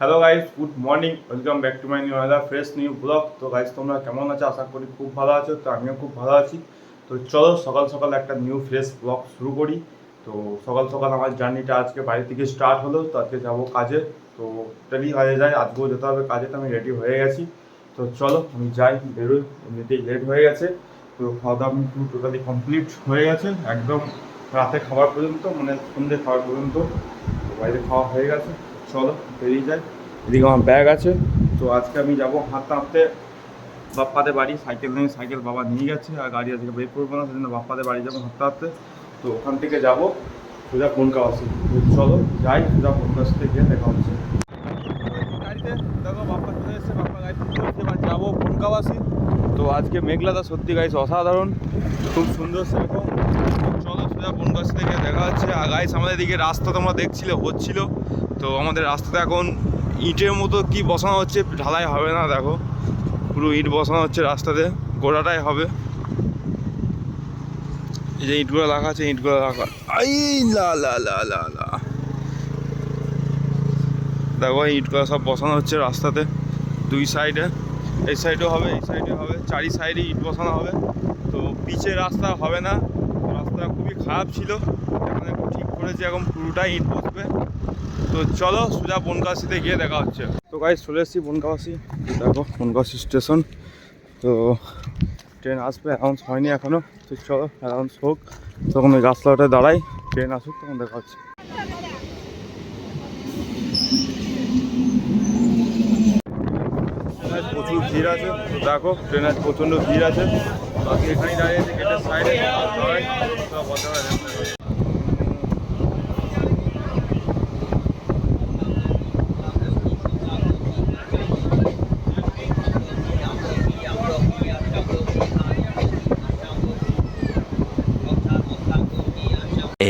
Hello guys good morning welcome back to my new other fresh new blog তো guys তোমরা কেমন আছো? আশা করি খুব ভালো আছো। তো আমিও খুব ভালো আছি। তো চলো সকাল সকাল একটা নিউ ফ্রেশ ব্লগ শুরু করি। তো সকাল সকাল আমার জার্নিটা আজকে বাড়ি থেকে স্টার্ট হলো। তো আজকে যাব কাজে। তো রেডি হয়ে যায় আজকেও যেতে হবে কাজে। তো আমি রেডি হয়ে গেছি। তো চলো আমি যাই, বেরোই। এমনিতেই লেট হয়ে গেছে। তো খাওয়া দাওয়া পুরো টোটালি কমপ্লিট হয়ে গেছে। একদম রাতে খাবার পর্যন্ত মানে সন্ধ্যে খাওয়ার পর্যন্ত। বাইরে খাওয়া হয়ে গেছে। চলো বেরিয়ে যাই। এদিকে আমার ব্যাগ আছে। তো আজকে আমি যাব হাঁটতে হাঁটতে বাপ্পাদের বাড়ি সাইকেল নিয়ে সাইকেল বাবা নিয়ে গেছে আর গাড়ি আজকে বের করব না সেজন্য বাপ্পাদের বাড়ি যাব হাঁটতে হাঁটতে। তো ওখান থেকে যাব সোজা বনকাবাসি তো চলো যাই সোজা বনকাবাসিতে গিয়ে দেখা হচ্ছে। গাড়িতে দেখো বাপ্পা চলে এসেছে বাপ্পা গাড়ি এবার যাব বনকাবাসি তো আজকে মেঘলাদা সত্যি গাইছে অসাধারণ। খুব সুন্দর সেরকম আর গাইস আমাদের দিকে রাস্তা তোমরা দেখছিলে, হচ্ছিল। তো আমাদের রাস্তাতে এখন ইটের মতো কি বসানো হচ্ছে, ঢালাই হবে না, দেখো। পুরো ইট বসানো হচ্ছে রাস্তাতে, গোড়াটাই হবে। এই যে ইটগুলো রাখা আছে, ইটগুলো রাখা। আই, লা লা লা লা লা। দেখো ইটগুলো সব বসানো হচ্ছে রাস্তাতে, দুই সাইডে এই সাইডেও হবে, এই সাইডে হবে। চারি সাইডে ইট বসানো হবে। তো পিচের রাস্তা হবে না। রাস্তা খুবই খারাপ ছিল। করেছে, এখন পুরোটাই ইট বসবে। তো চলো সোজা বনকাশিতে গিয়ে দেখা হচ্ছে। তো গাইজ চলে এসেছি বনকাশি দেখো বনকাশি স্টেশন। তো ট্রেন আসবে অ্যানাউন্স হয়নি এখনও তো চলো অ্যানাউন্স হোক। তখন ওই গাছলাটায় দাঁড়াই, ট্রেন আসুক, তখন দেখা হচ্ছে। প্রচুর ভিড় আছে। দেখো, ট্রেনের প্রচণ্ড ভিড় আছে। বাকি এখানেই দাঁড়িয়ে আছে গেটের সাইডে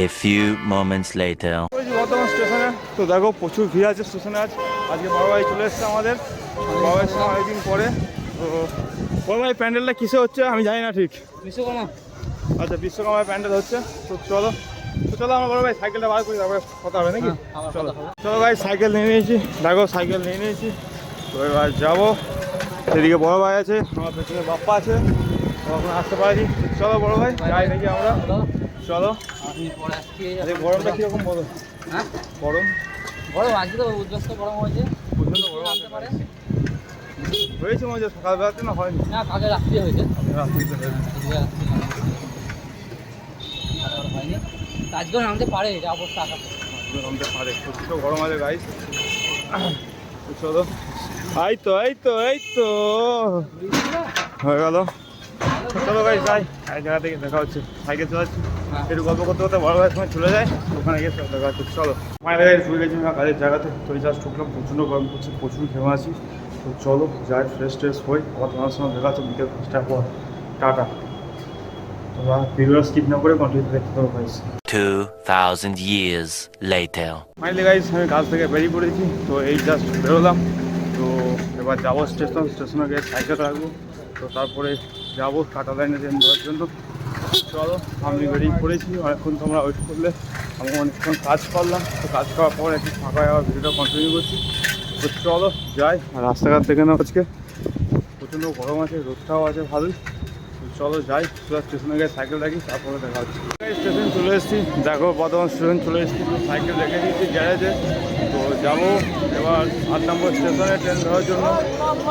A few moments later. Bardhaman স্টেশনে। তো দেখো প্রচুর ভিড় আছে স্টেশনে আজ। আজকে বড় ভাই চলে এসছে আমাদের। ভাই সঙ্গে অনেকদিন পরে। তো বড় ভাই প্যান্ডেলটা কিসে হচ্ছে আমি জানি না ঠিক। বিশ্বকর্মা। আচ্ছা বিশ্বকর্মায় প্যান্ডেল হচ্ছে। তো চলো তো চলো আমার বড় ভাই সাইকেলটা বার করি তারপরে কথা হবে নাকি? হ্যাঁ, চলো। চলো ভাই সাইকেল নিয়ে নিয়েছি। দেখো সাইকেল নিয়ে নিয়েছি। তো এবার যাব। সেদিকে বড় ভাই আছে আমার পেছনে বাপ্পা আছে। তো এখন আসতে পারি চলো বড় ভাই যাই নাকি আমরা। চলো। আমি পরে আসছি। গরমটা কীরকম বলো? হ্যাঁ গরম? গরম আজকে তো গরম হয়েছে। গরম আসতে পারে? হয়েছে সকালবেলাতে না হয়নি। না কালকে রাত্রি হয়েছে। রাত্রিতে হয়নি। তো আজকেও নামতে পারে এটা অবস্থা আকাশ। নামতে পারে। গরম আছে গাইস চলো এই তো এই তো এই তো হয়ে গেল। চলো গাইস যাই এই জায়গা থেকে দেখা হচ্ছে। সাইকেল চালাচ্ছি। একটু গল্প করতে করতে বড় ভাইয়ের সময় চলে যায়। ওখানে গিয়ে দেখা হচ্ছে। চলো। মায়ের গাড়ি শুয়ে গেছি কাজের জায়গাতে। তো জাস্ট ঢুকলাম প্রচণ্ড গরম করছে প্রচুর ঘেমে আছি। তো চলো যাই ফ্রেশ ট্রেশ হই। আবার তোমার সঙ্গে দেখা হচ্ছে বিকেল পাঁচটার পর। টাটা। তোমরা ভিডিও স্কিপ না করে কন্টিনিউ দেখতে পারো guys 2,000 years later. Finally guys আমি কাজ থেকে বেরিয়ে পড়েছি। তো এই জাস্ট বেরোলাম। তো এবার যাব স্টেশন স্টেশনে গিয়ে সাইকেল রাখব। তো তারপরে যাব কাটা লাইনে ট্রেন ধরার জন্য। চলো, আমি বেরিয়ে পড়েছি অনেকক্ষণ তোমরা ওয়েট করলে আমি অনেকক্ষণ কাজ করলাম। তো কাজ করার পর একটু ফাঁকা আবার ভিডিওটা কন্টিনিউ করছি। তো চলো, যাই রাস্তাঘাট দেখে নাও আজকে। প্রচণ্ড গরম আছে, রোদটাও আছে ভালোই। তো চলো, যাই সোজা স্টেশনে গিয়ে সাইকেল রাখি তারপরে দেখা হচ্ছে। স্টেশন চলে এসেছি, দেখো বর্ধমান স্টেশন চলে এসেছি সাইকেল রেখে দিয়েছি গ্যারেজে তো যাব। এবার আট নম্বর স্টেশনে ট্রেন ধরার জন্য।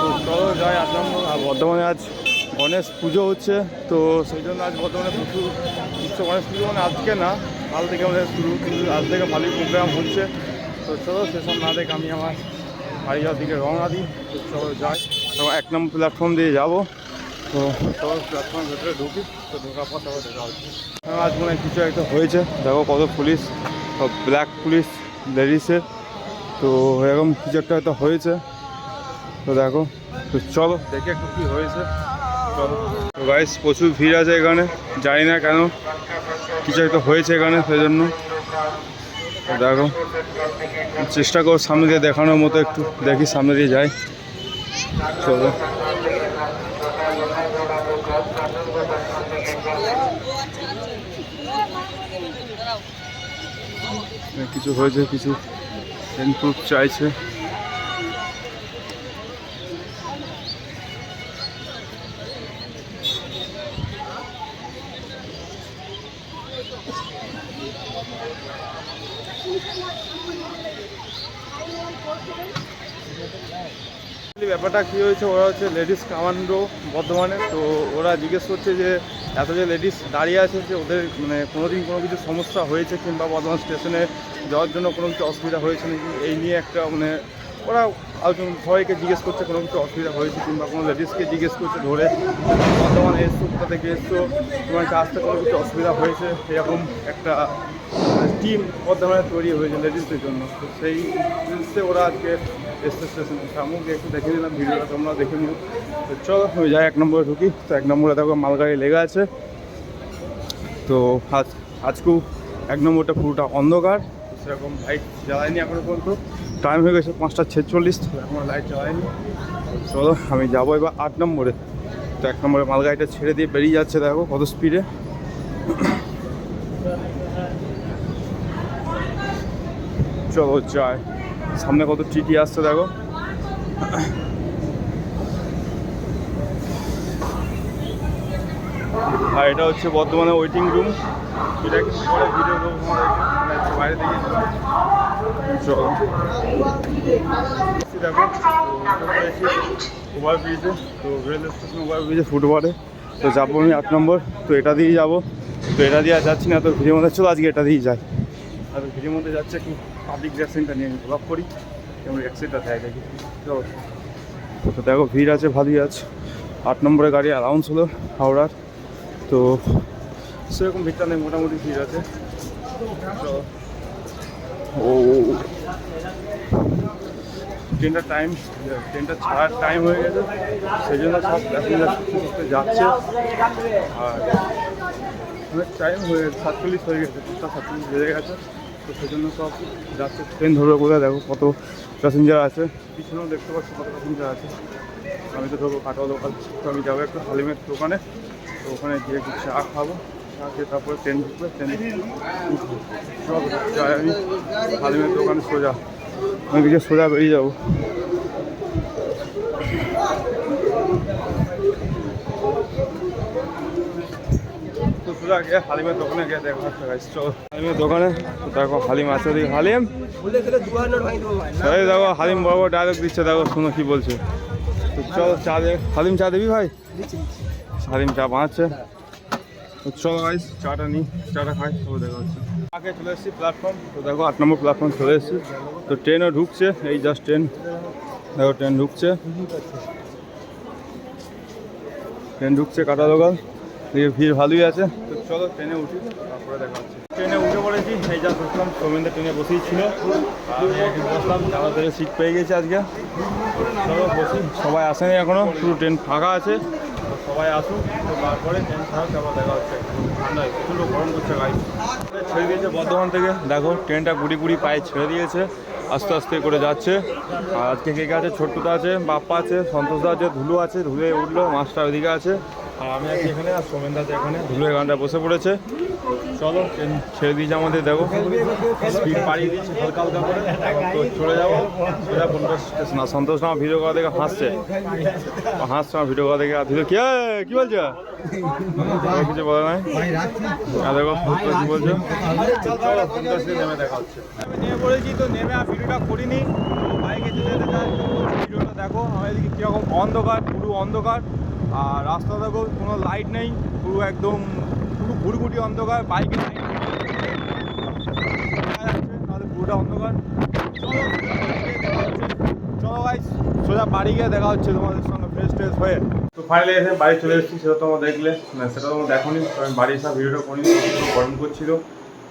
তো চলো যাই আট নম্বর। আর বর্ধমানে আজ গণেশ পুজো হচ্ছে। তো সেই জন্য আজ বর্ধমানে প্রচুর বিশ্ব গণেশ পুজো। মানে আজকে না কাল থেকে আমাদের শুরু। কিন্তু আজ থেকে ভালোই প্রোগ্রাম হচ্ছে। তো চলো সেসব না দেখে আমি আমার বাড়ি যাওয়ার দিকে রওনা দিই। তো চলো যাই। তো এক নম্বর প্ল্যাটফর্ম দিয়ে যাব। তো চলো প্ল্যাটফর্মের ভেতরে ঢুকি। তো ঢোকার পর তারপর দেখা হচ্ছে। হ্যাঁ, আজ মনে হয় কিছু একটা হয়েছে। দেখো কত পুলিশ। ব্ল্যাক পুলিশ লেডিসের তো এরকম কিছু একটা হয়তো হয়েছে। তো দেখো, তো চলো দেখি একটু কী হয়েছে। চলো। গাইস প্রচুর ভিড় আছে এখানে। জানি না কেন কিছু একটা হয়েছে এখানে সেই জন্য দেখো, চেষ্টা করো সামনে দিয়ে দেখানোর মতো একটু। দেখি সামনে দিয়ে যাই। চলো। কিছু হয়েছে, কিছু ইমপ্রুভ চাইছে। ব্যাপারটা কী হয়েছে, ওরা হচ্ছে লেডিস কামান্ডো বর্ধমানে। তো ওরা জিজ্ঞেস করছে যে, এত যে লেডিস দাঁড়িয়ে আছে যে ওদের মানে কোনোদিন কোনো কিছু সমস্যা হয়েছে কিংবা বর্ধমান স্টেশনে যাওয়ার জন্য কোনো কিছু অসুবিধা হয়েছে নাকি? এই নিয়ে একটা মানে ওরা আলোচনা সবাইকে জিজ্ঞেস করছে কোনো কিছু অসুবিধা হয়েছে কিংবা কোনো লেডিসকে জিজ্ঞেস করছে ধরে। বর্ধমানে এসছো, কোথা থেকে এসছো, তোমার আসতে কোনো কিছু অসুবিধা হয়েছে? এরকম একটা টিম বর্ধমানে তৈরি হয়েছে লেডিসদের জন্য। তো সেই জিনিসে ওরা আজকে এসছে স্টেশনে সামুকে একটু দেখে দিলাম, ভিডিওটা তোমরা দেখে নিও। তো চলো, আমি যাই, এক নম্বরে ঢুকি। তো এক নম্বরে দেখো মালগাড়ি লেগে আছে। তো আজ আজকেও এক নম্বরটা পুরোটা অন্ধকার। সেরকম লাইট জ্বালায়নি এখনও পর্যন্ত। টাইম হয়ে গেছে পাঁচটা ছেচল্লিশ। এখনও লাইট জ্বালায়নি। চলো আমি যাব এবার আট নম্বরে। তো এক নম্বরে মালগাড়িটা ছেড়ে দিয়ে বেরিয়ে যাচ্ছে দেখো কত স্পিডে চলো যাই। সামনে কত টিটি আসছে দেখো। আর এটা হচ্ছে বর্ধমানে ওয়েটিং রুম মানে বাইরে চলো এসছি দেখো ওভারব্রিজে তো রেল স্টেশন ওভারব্রিজে ফুটবলে তো যাব আমি আট নম্বর, তো এটা দিয়েই যাব। তো এটা দিয়ে আর যাচ্ছি না, তো ভিডিওর মধ্যে চলো, আজকে এটা দিয়েই যাই। আর ভিডিওর মধ্যে যাচ্ছে একটু পাবলিক রিয়াকশনটা নিয়ে আমি ব্লগ করি এবং রিয়াকশনটা দেয় দেখি। চলো। তো দেখো, ভিড় আছে, ভালোই আছে। আট নম্বরের গাড়ি অ্যালাউন্স হলো হাওড়ার। তো সেরকম ভিড়টা নেই মোটামুটি ভিড় আছে। তো ও ট্রেনটার টাইম ট্রেনটা ছাড়ার টাইম হয়ে গেছে সেই জন্য সব প্যাসেঞ্জার যাচ্ছে। আর অনেক টাইম হয়ে গেছে সাতচল্লিশ হয়ে গেছে পাঁচটা সাতচল্লিশ বেজে গেছে তো সেই জন্য সব যাচ্ছে। ট্রেন ধরবে কোথায়? দেখো কত প্যাসেঞ্জার আছে। পিছনেও দেখতে পাচ্ছি কত প্যাসেঞ্জার আছে। আমি তো ধরবো কাটোয়া লোকাল তো আমি যাব একটু হালিমের দোকানে তো ওখানে গিয়ে চা খাব। খেয়ে তারপরে ট্রেন ঢুকবে ট্রেন যাই আমি হালিমের দোকানে সোজা। আমি কিছু সোজা বেরিয়ে যাব। গিয়ে হালিমের দোকানে গিয়ে guys। চলো। হালিমের দোকানে, দেখো, হালিম আছে ওদিকে। হালিম? দেখো, হালিম বড় বড় দিচ্ছে, দেখো, শোনো কি বলছে। চলো চা দে হালিম চা দিবি ভাই? হালিম চা বানাচ্ছে। চলো ভাই চাটা নিই চাটা খাই তো দেখা হচ্ছে। আগে চলে এসেছি প্ল্যাটফর্ম তো দেখো আট নম্বর প্ল্যাটফর্ম চলে এসেছি। তো ট্রেনও ঢুকছে, এই জাস্ট ট্রেন দেখো ট্রেন ঢুকছে। ট্রেন ঢুকছে কাটা লোকাল এই ভিড় ভালোই আছে। তো চলো ট্রেনে উঠি, তারপরে দেখা হচ্ছে। ট্রেনে উঠে পড়েছি, এই যা বসলাম, সৌমেন্দ্র ট্রেনে বসেই ছিল। বসলাম থেকে সিট পেয়ে গেছে আজকে। চলো বসি, সবাই আসেনি এখনও, পুরো ট্রেন ফাঁকা আছে। সবাই আসুক তারপরে ট্রেন আবার দেখা হচ্ছে। ছেড়ে দিয়েছে বর্ধমান থেকে। দেখো ট্রেনটা গুড়ি গুড়ি পায়ে ছেড়ে দিয়েছে। আস্তে আস্তে করে যাচ্ছে। আর আজকে কে কে আছে? ছোট্টটা আছে, বাপ্পা আছে, সন্তোষদা আছে, ধুলো আছে, ধুলে উঠল, মাস্টার ওদিকে আছে। আর আমি আছি এখানে আর সোমেন দাস এখানে। ধুলে গানটা বসে পড়েছে। চলো ট্রেন ছেড়ে দিয়েছে আমাদের দেখো। স্পিড বাড়িয়ে দিয়েছে হালকা হালকা করে। তো চলে যাব। সোজা পনেরো স্টেশন আর সন্তোষ আমার ভিডিও করা দেখে হাসছে। হাসছে আমার ভিডিও করা দেখে। আর ভিডিও কি কি বলছো? কিছু বলে নাই? আর দেখো সন্তোষ কি বলছো? চলো নেমে দেখা হচ্ছে আমি নেমে পড়েছি তো নেমে আর ভিডিওটা করিনি। বাইকে যেতে যেতে ভিডিওটা দেখো। আমার এদিকে কীরকম অন্ধকার পুরো অন্ধকার। আর রাস্তা দেখো, কোনো লাইট নেই, পুরো একদম পুরো ঘুরঘুটি অন্ধকার বাইকে তাহলে পুরোটা অন্ধকার। চলো ভাই সোজা বাড়ি গিয়ে দেখা হচ্ছে তোমাদের সঙ্গে ফ্রেশ ট্রেশ হয়ে। তো ফাইনালি এসে বাড়ি চলে এসেছি, সেটা তোমরা দেখলে। না, সেটা তোমরা দেখোনি আমি বাড়ি এসে ভিডিওটা করিনি গরম করছিল।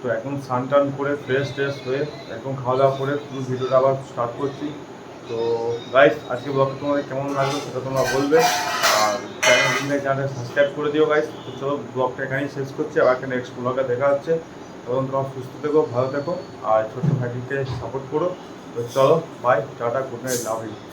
তো এখন স্নান টান করে ফ্রেশ ট্রেশ হয়ে, একদম খাওয়া দাওয়া করে পুরো ভিডিওটা আবার স্টার্ট করছি। তো গাইস আজকে ব্লগটা তোমাদের কেমন লাগল, সেটা তোমরা বলবে। আর চ্যানেল চ্যানেল সাবস্ক্রাইব করে দিও গাইস তো চলো ব্লগটা এখানেই শেষ করছি। আবার এখানে নেক্সট ব্লগে দেখা হচ্ছে। তখন তোমরা সুস্থ থেকো, ভালো থেকো, আর ছোট্ট ভাইটিকে সাপোর্ট করো। তো চলো bye tata good night love you